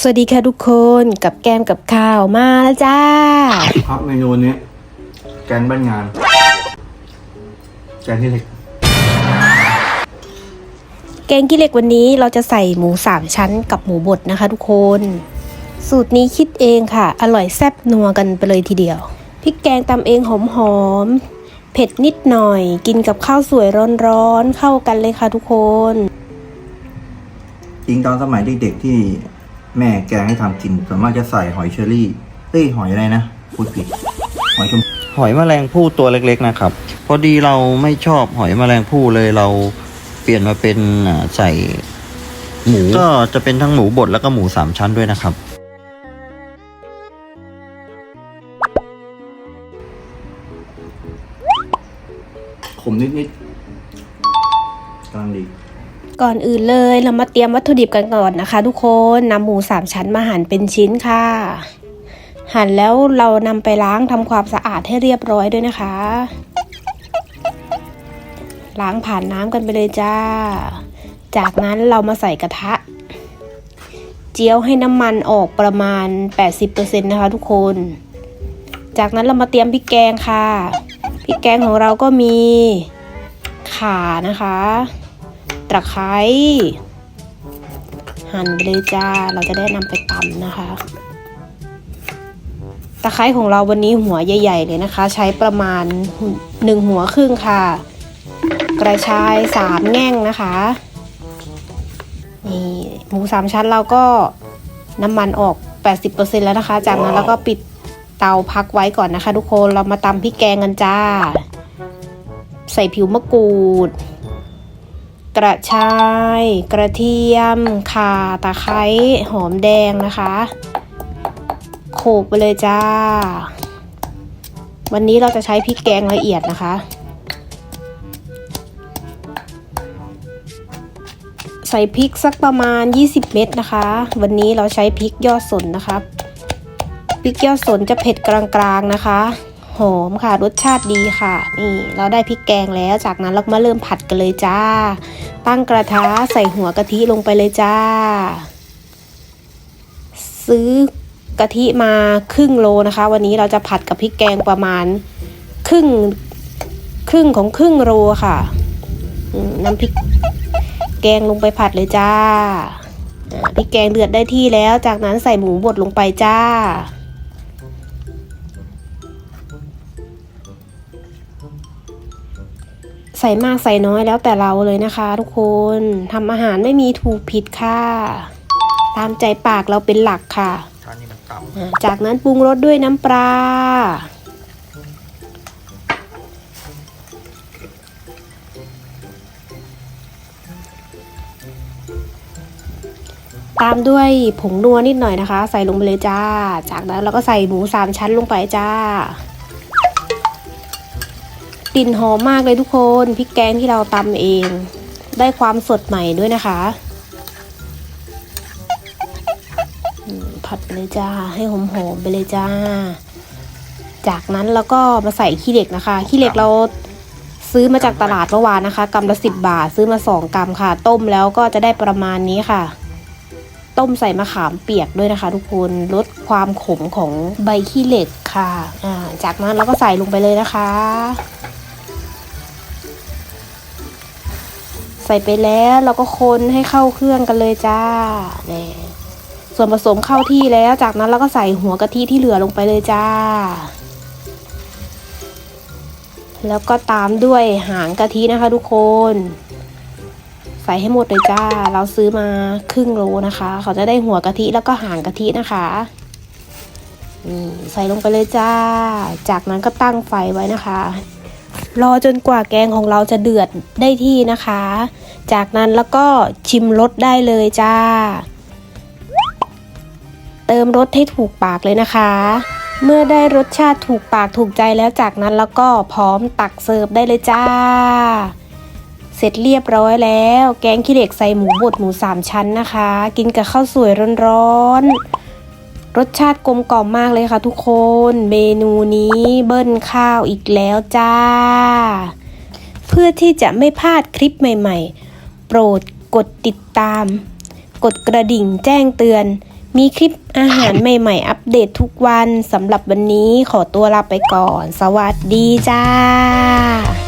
สวัสดีค่ะทุกคนกับแกมกับข้าวมาแล้วจ้า ครับเมนูนี้แกงบ้านงาน แกงที่เล็ก แกงขี้เหล็กวันนี้เราจะใส่หมูสามชั้นกับหมูบดนะคะทุกคน สูตรนี้คิดเองค่ะ อร่อยแซ่บนัวกันไปเลยทีเดียวพริกแกงตำเองหอมๆเผ็ดนิดหน่อย กินกับข้าวสวยร้อนๆเข้ากันเลยค่ะทุกคน จริงตอนสมัยเด็กๆที่แม่แกงให้ทำกินส่วนมากจะใส่หอยเชอรี่เอ้ยหอยอะไรนะพูดผิดหอยชมหอยแมลงภู่ตัวเล็กๆนะครับ พอดีเราไม่ชอบหอยแมลงภู่เลยเราเปลี่ยนมาเป็นอ่าใส่หมูก็จะเป็นทั้งหมูบดแล้วก็หมูสามชั้นด้วยนะครับ ขมนิดๆกำลังดี ก่อนอื่นเลยเรามาเตรียมวัตถุดิบกันก่อนนะคะ ทุกคนนำหมูสามชั้นมาหั่นเป็นชิ้นค่ะ หั่นแล้วเรานำไปล้างทำความสะอาดให้เรียบร้อยด้วยนะคะ ล้างผ่านน้ำกันไปเลยจ้า จากนั้นเรามาใส่กระทะ เจียวให้น้ำมันออกประมาณ 80%นะคะทุกคน จากนั้นเรามาเตรียมพริกแกงค่ะพริกแกงของเราก็มีข่านะคะ ตะไคร้หั่นไปเลยจ้า เราจะได้นำไปตำนะคะ ตะไคร้ของเราวันนี้หัวใหญ่ ๆ เลยนะคะ ใช้ประมาณหนึ่งหัวครึ่งค่ะ กระชายสามแง่งนะคะนี่หมูสามชั้นเราก็น้ำมันออก 80%แล้วนะคะ จากนั้นเราก็ปิดเตาพักไว้ก่อนนะคะ ทุกคนเรามาตำพริกแกงกันจ้า ใส่ผิวมะกรูด กระชาย กระเทียม ข่า ตะไคร้ หอมแดงนะคะ โขกไปเลยจ้า วันนี้เราจะใช้พริกแกงละเอียดนะคะ ใส่พริกสักประมาณ 20 เม็ดนะคะ วันนี้เราใช้พริกยอดสนนะคะพริกยอดสนจะเผ็ดกลางๆนะคะ หอมค่ะ รสชาติดีค่ะ นี่เราได้พริกแกงแล้ว จากนั้นเรามาเริ่มผัดกันเลยจ้า ตั้งกระทะใส่หัวกะทิลงไปเลยจ้า ซื้อกะทิมาครึ่งโลนะคะ วันนี้เราจะผัดกับพริกแกงประมาณครึ่งครึ่งของครึ่งโลค่ะน้ำพริกแกงลงไปผัดเลยจ้าพริกแกงเดือดได้ที่แล้ว จากนั้นใส่หมูบดลงไปจ้า ใส่มากใส่น้อยแล้วแต่เราเลยนะคะ ทุกคนทำอาหารไม่มีถูกผิดค่ะ ตามใจปากเราเป็นหลักค่ะท่านี้มันต่อ่าจากนั้นปรุงรสด้วยน้ำปลาตามด้วยผงนัวนิดหน่อยนะคะ ใส่ลงไปเลยจ้า จากนั้นเราก็ใส่หมูสามชั้นลงไปจ้า กลิ่นหอมมากเลยทุกคนพริกแกงที่เราตำเอง ได้ความสดใหม่ด้วยนะคะผัดไปเลยจ้าให้หอมๆไปเลยจ้า จากนั้นเราก็มาใส่ขี้เหล็กนะคะขี้เหล็กเราซื้อมาจากตลาดเมื่อวานนะคะกำละสิบบาทซื้อมาสองกำค่ะ ต้มแล้วก็จะได้ประมาณนี้ค่ะ ต้มใส่มะขามเปียกด้วยนะคะ ทุกคนลดความขมของใบขี้เหล็กค่ะ จากนั้นเราก็ใส่ลงไปเลยนะคะ ใส่ไปแล้ว เราก็คนให้เข้าเครื่องกันเลยจ้าเนี่ยส่วนผสมเข้าที่แล้วจากนั้นเราก็ใส่หัวกะทิที่เหลือลงไปเลยจ้า แล้วก็ตามด้วยหางกะทินะคะทุกคน ใส่ให้หมดเลยจ้า เราซื้อมาครึ่งโลนะคะ เขาจะได้หัวกะทิแล้วก็หางกะทินะคะใส่ลงไปเลยจ้า จากนั้นก็ตั้งไฟไว้นะคะ รอจนกว่าแกงของเราจะเดือดได้ที่นะคะ จากนั้นแล้วก็ชิมรสได้เลยจ้า เติมรสให้ถูกปากเลยนะคะ เมื่อได้รสชาติถูกปากถูกใจแล้วจากนั้นแล้วก็พร้อมตักเสิร์ฟได้เลยจ้า เสร็จเรียบร้อยแล้ว แกงขี้เหล็กใส่หมูบดหมูสามชั้นนะคะ กินกับข้าวสวยร้อนๆรสชาติกลมกล่อมมากเลยค่ะทุกคน เมนูนี้เบิ้ลข้าวอีกแล้วจ้าเพื่อที่จะไม่พลาดคลิปใหม่ ๆ โปรดกดติดตาม กดกระดิ่งแจ้งเตือน มีคลิปอาหารใหม่ๆ อัปเดตทุกวันสำหรับวันนี้ขอตัวลาไปก่อน สวัสดีจ้า